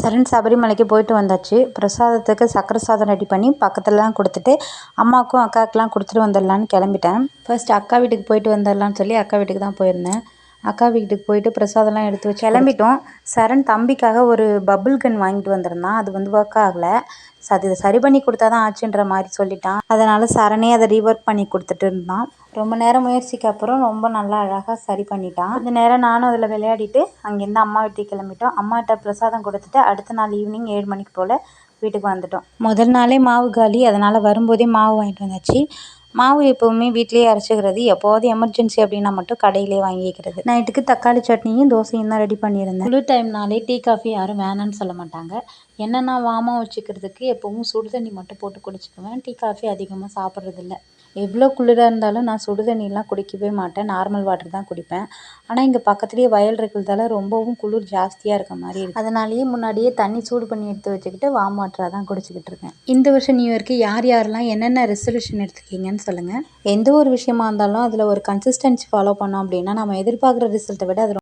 சரண் சபரிமலைக்கு போயிட்டு வந்தாச்சு. பிரசாதத்துக்கு சக்கரை சாதம் ரெடி பண்ணி பக்கத்துலலாம் கொடுத்துட்டு அம்மாவுக்கும் அக்காவுக்குலாம் கொடுத்துட்டு வந்துடலான்னு கிளம்பிட்டேன். ஃபர்ஸ்ட் அக்கா வீட்டுக்கு போயிட்டு வந்துடலான்னு சொல்லி அக்கா வீட்டுக்கு தான் போயிருந்தேன். அக்கா வீட்டுக்கு போயிட்டு பிரசாதம்லாம் எடுத்து வச்சு கிளம்பிட்டோம். சரண் தம்பிக்காக ஒரு பபுள் கன் வாங்கிட்டு வந்திருந்தான். அது வந்து ஒர்க் ஆகலை. ஸோ அது சரி பண்ணி கொடுத்தா தான் ஆச்சுன்ற மாதிரி சொல்லிட்டான். அதனால் சரணே அதை ரீஒர்க் பண்ணி கொடுத்துட்டு இருந்தான். ரொம்ப நேரம் முயற்சிக்கு அப்புறம் ரொம்ப நல்லா அழகாக சரி பண்ணிட்டான். இந்த நேரம் நானும் அதில் விளையாடிட்டு அங்கேருந்து அம்மா வீட்டுக்கு கிளம்பிட்டோம். அம்மாட்ட பிரசாதம் கொடுத்துட்டு அடுத்த நாள் ஈவினிங் ஏழு மணிக்கு போல் வீட்டுக்கு வந்துட்டோம். முதல் நாளே மாவு காலி. அதனால் வரும்போதே மாவு வாங்கிட்டு வந்தாச்சு. மாவு எப்போவுமே வீட்டிலேயே அரைச்சிக்கிறது எப்போவாது எமர்ஜென்சி அப்படின்னா மட்டும் கடையிலே வாங்கிக்கிறது நைட்டுக்கு தக்காளி சட்னியும் தோசையும் தான் ரெடி பண்ணியிருந்தேன். குளிர் டைம்னாலே டீ காஃபி யாரும் வேணான்னு சொல்ல மாட்டாங்க. என்னென்னா வாமா வச்சுக்கிறதுக்கு எப்போவும் சுடு தண்ணி மட்டும் போட்டு குடிச்சிக்குவேன். டீ காஃபி அதிகமாக சாப்பிட்றதில்ல. எவ்வளோ குளிராக இருந்தாலும் நான் சுடு தண்ணிலாம் குடிக்கவே மாட்டேன். நார்மல் வாட்டர் தான் குடிப்பேன். ஆனால் இங்கே பக்கத்துலேயே வயல் இருக்கிறதால ரொம்பவும் குளிர் ஜாஸ்தியாக இருக்க மாதிரி இருக்குது அதனாலேயே முன்னாடியே தண்ணி சூடு பண்ணி எடுத்து வச்சுக்கிட்டு வாம் வாட்டராக தான் குடிச்சிக்கிட்டு இருக்கேன். இந்த வருஷம் நியூ இயர்க்கு யார் யாரெல்லாம் என்னென்ன ரெசல்யூஷன் எடுத்துருக்கீங்கன்னு சொல்லுங்கள் எந்த ஒரு விஷயமா இருந்தாலும் அதில் ஒரு கன்சிஸ்டன்சி ஃபாலோ பண்ணோம் அப்படின்னா நம்ம எதிர்பார்க்குற ரிசல்ட்டை விட அது